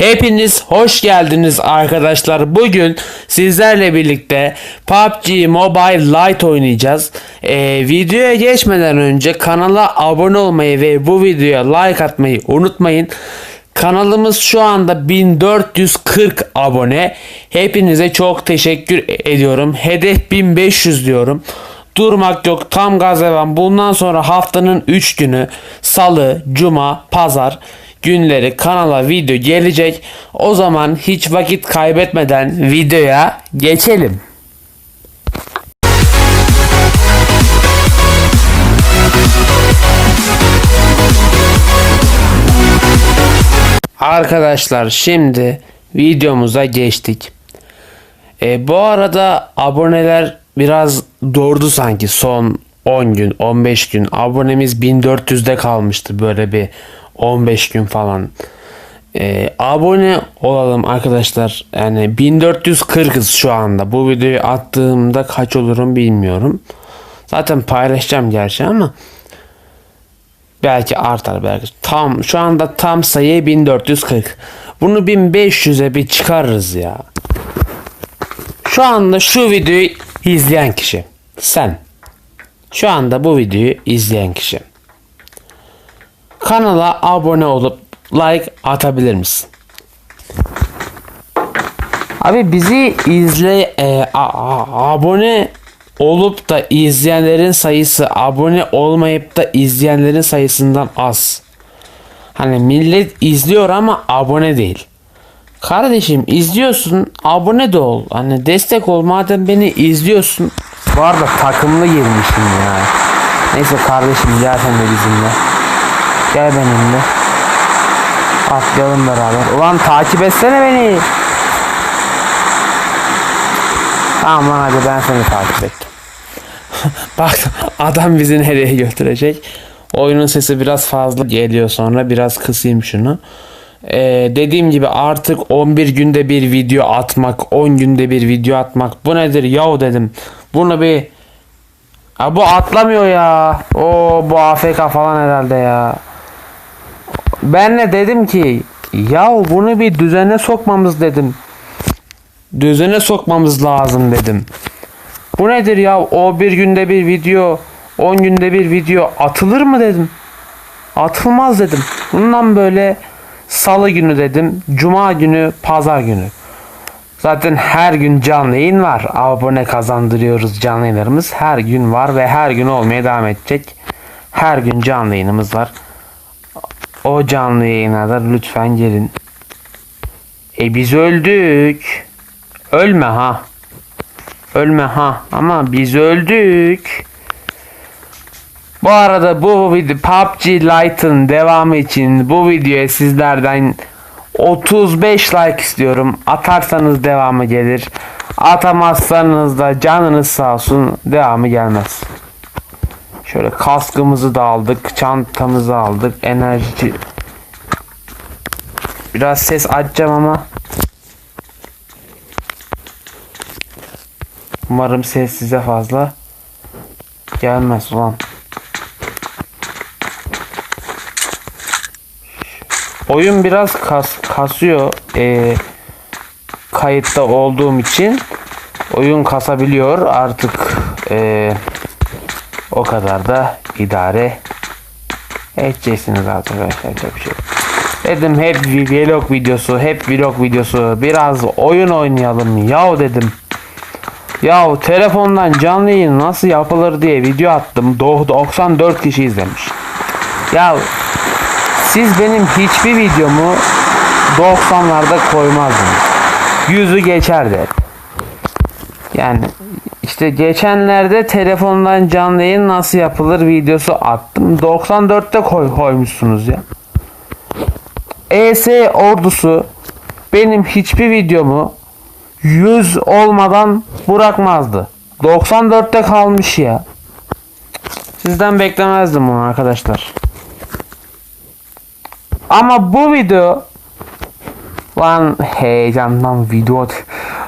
Hepiniz hoş geldiniz arkadaşlar. Bugün sizlerle birlikte PUBG Mobile Lite oynayacağız. Ee, videoya geçmeden önce kanala abone olmayı ve bu videoya like atmayı unutmayın. Kanalımız şu anda 1440 abone. Hepinize çok teşekkür ediyorum. Hedef 1500 diyorum. Durmak yok tam gaz devam. Bundan sonra haftanın 3 günü salı, cuma, pazar günleri kanala video gelecek. O zaman hiç vakit kaybetmeden videoya geçelim. Arkadaşlar şimdi videomuza geçtik. E, bu arada aboneler biraz doğurdu sanki son 10 gün 15 gün abonemiz 1400'de kalmıştı böyle bir 15 gün falan. E, abone olalım arkadaşlar yani 1440'ız şu anda bu videoyu attığımda kaç olurum bilmiyorum. Zaten paylaşacağım gerçi ama belki artar belki. Tam şu anda tam sayı 1440. Bunu 1500'e bir çıkarırız ya. Şu anda şu videoyu izleyen kişi sen. Şu anda bu videoyu izleyen kişi. Kanala abone olup like atabilir misin? Abi bizi izle e, a- a- abone olup da izleyenlerin sayısı abone olmayıp da izleyenlerin sayısından az. Hani millet izliyor ama abone değil. Kardeşim izliyorsun abone de ol. Hani destek ol madem beni izliyorsun. Bu arada takımlı girmişim ya. Neyse kardeşim gel sen de bizimle. Gel benimle. Atlayalım beraber. Ulan takip etsene beni. Tamam lan hadi ben seni takip ettim. Bak adam bizi nereye götürecek. Oyunun sesi biraz fazla geliyor sonra biraz kısayım şunu. Ee, dediğim gibi artık 11 günde bir video atmak 10 günde bir video atmak bu nedir yahu dedim. Bunu bir Ha bu atlamıyor ya. O bu AFK falan herhalde ya. Ben de dedim ki ya bunu bir düzene sokmamız dedim. Düzene sokmamız lazım dedim. Bu nedir ya? O bir günde bir video, 10 günde bir video atılır mı dedim. Atılmaz dedim. Bundan böyle salı günü dedim, cuma günü, pazar günü. Zaten her gün canlı yayın var. Abone kazandırıyoruz canlı yayınlarımız. Her gün var ve her gün olmaya devam edecek. Her gün canlı yayınımız var. O canlı yayınlarda lütfen gelin. E biz öldük. Ölme ha. Ölme ha. Ama biz öldük. Bu arada bu video PUBG Lite'ın devamı için bu videoya sizlerden 35 like istiyorum. Atarsanız devamı gelir. Atamazsanız da canınız sağ olsun devamı gelmez. Şöyle kaskımızı da aldık. Çantamızı aldık. Enerji Biraz ses açacağım ama Umarım ses size fazla gelmez ulan. Oyun biraz kas, kasıyor. Ee, kayıtta olduğum için oyun kasabiliyor. Artık ee, o kadar da idare edeceksiniz arkadaşlar. Bir şey. Dedim hep vlog videosu, hep vlog videosu. Biraz oyun oynayalım yahu dedim. Ya telefondan canlı yayın nasıl yapılır diye video attım. Do- 94 kişi izlemiş. Ya siz benim hiçbir videomu 90'larda koymazdınız. Yüzü geçerdi. Yani işte geçenlerde telefondan canlı yayın nasıl yapılır videosu attım. 94'te koy koymuşsunuz ya. ES ordusu benim hiçbir videomu 100 olmadan bırakmazdı. 94'te kalmış ya. Sizden beklemezdim bunu arkadaşlar. Ama bu video lan heyecandan video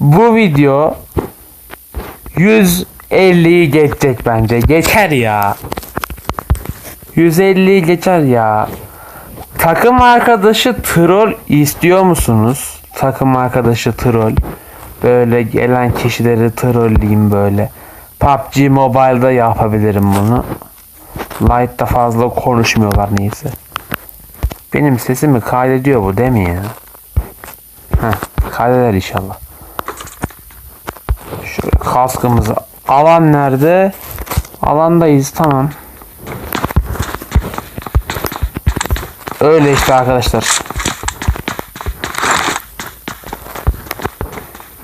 bu video 150'yi geçecek bence. Geçer ya. 150'yi geçer ya. takım arkadaşı troll istiyor musunuz? Takım arkadaşı troll. Böyle gelen kişileri trolleyeyim böyle. PUBG Mobile'da yapabilirim bunu. Light'ta fazla konuşmuyorlar neyse. Benim sesimi kaydediyor bu değil mi ya? Heh, kaydeder inşallah. Şöyle kaskımızı alan nerede? Alandayız tamam. Öyle işte arkadaşlar.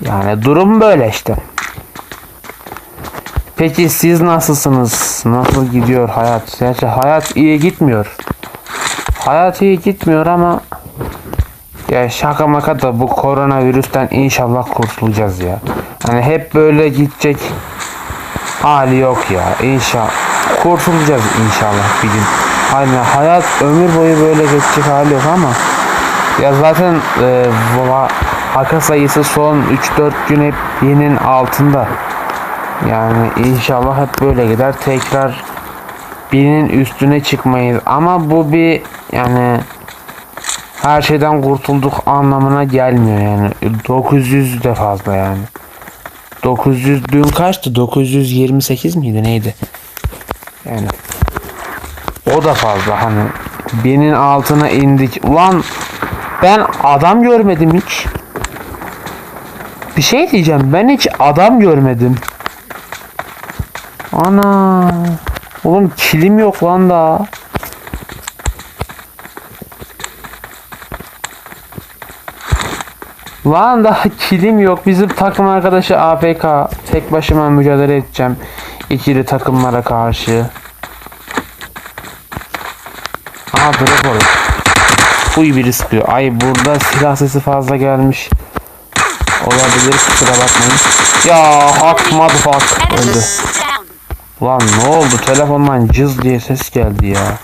Yani durum böyle işte. Peki siz nasılsınız? Nasıl gidiyor hayat? Gerçi hayat iyi gitmiyor. Hayat iyi gitmiyor ama ya şaka maka da bu koronavirüsten inşallah kurtulacağız ya. Hani hep böyle gidecek hali yok ya. İnşallah kurtulacağız inşallah bir gün. Hani hayat ömür boyu böyle geçecek hali yok ama ya zaten e, vaka sayısı son 3-4 gün hep yenin altında. Yani inşallah hep böyle gider. Tekrar birinin üstüne çıkmayız. Ama bu bir yani her şeyden kurtulduk anlamına gelmiyor yani. 900 de fazla yani. 900 dün kaçtı? 928 miydi neydi? Yani o da fazla hani binin altına indik. Ulan ben adam görmedim hiç. Bir şey diyeceğim. Ben hiç adam görmedim. Ana. Oğlum kilim yok lan daha. Lan daha kilim yok. Bizim takım arkadaşı AFK. Tek başıma mücadele edeceğim. İkili takımlara karşı. Aa drop orada. Uy biri sıkıyor. Ay burada silah sesi fazla gelmiş. Olabilir kusura bakmayın. Ya hak motherfuck öldü. Lan ne oldu telefondan cız diye ses geldi ya.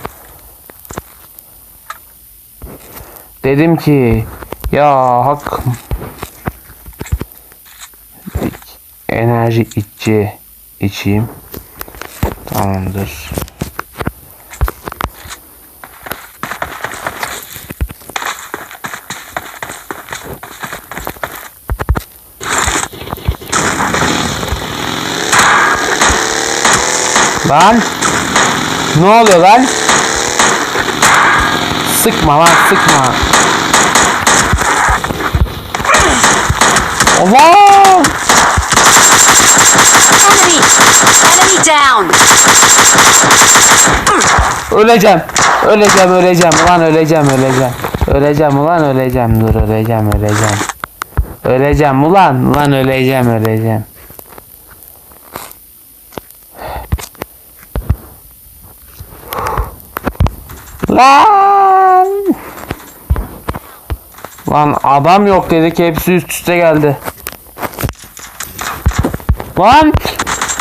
Dedim ki ya hak enerji içi içeyim. Tamamdır. Lan ne oluyor lan? Sıkma lan sıkma. Allah! Down! Öleceğim. Öleceğim öleceğim ulan öleceğim öleceğim. Öleceğim ulan öleceğim dur öleceğim öleceğim. Öleceğim ulan ulan öleceğim öleceğim. Lan! Lan adam yok dedik hepsi üst üste geldi. Lan!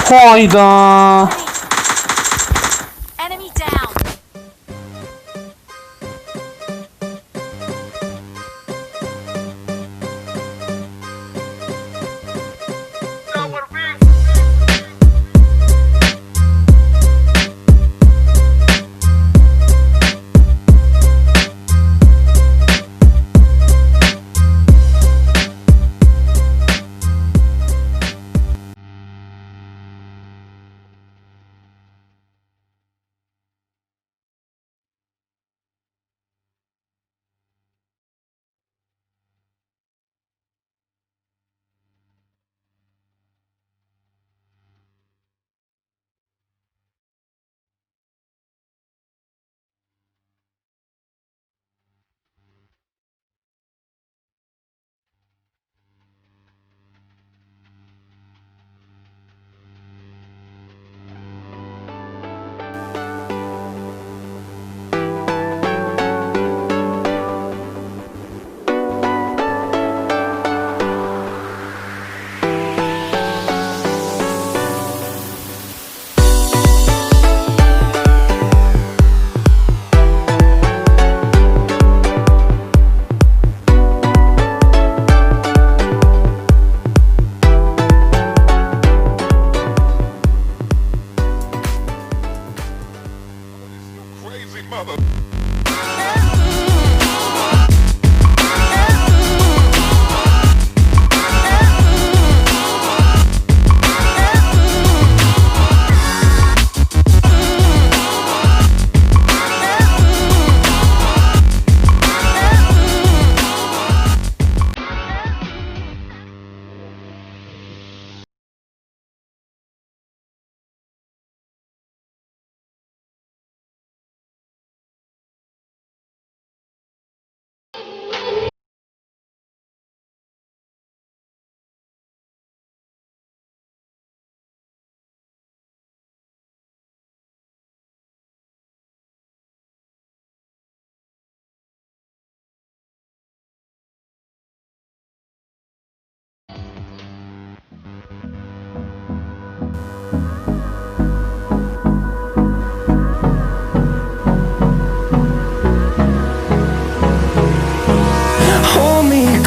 换一张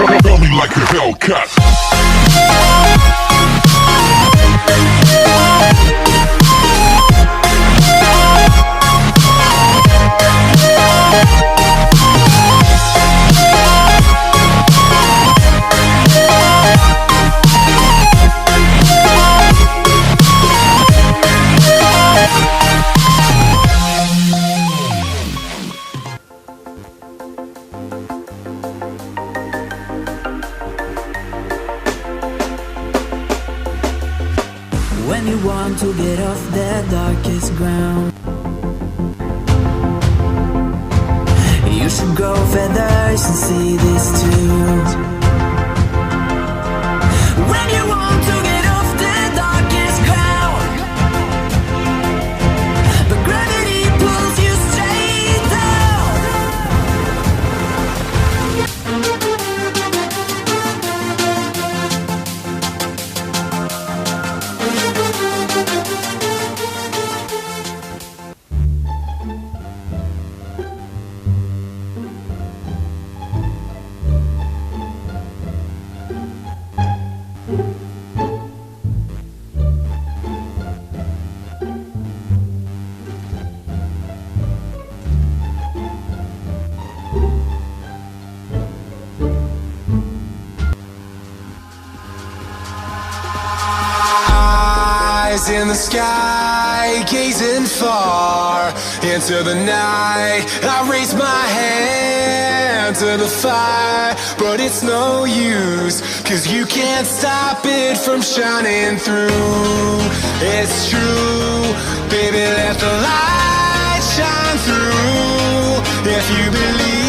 Feel me like a Hellcat. Grow feathers and see this too in the sky, gazing far into the night. I raise my hand to the fire, but it's no use, cause you can't stop it from shining through. It's true, baby, let the light shine through. If you believe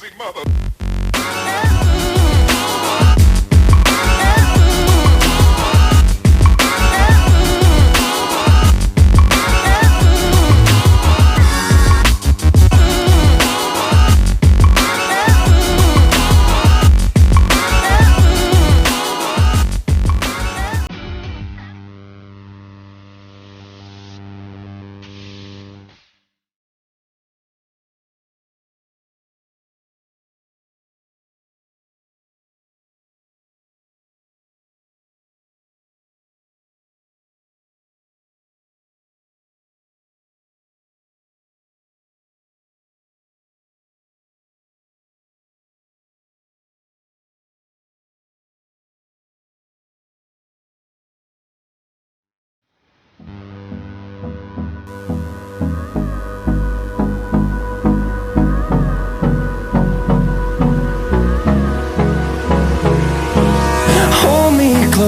amazing mother.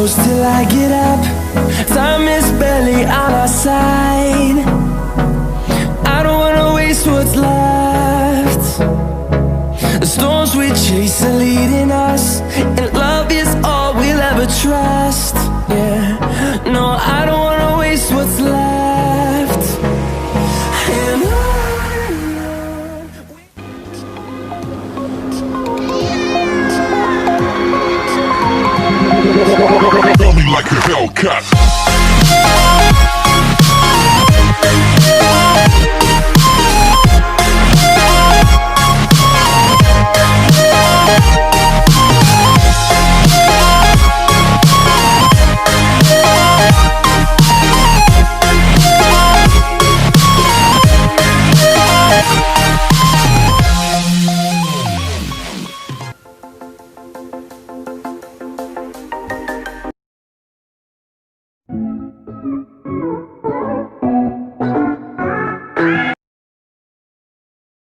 Close till I get up.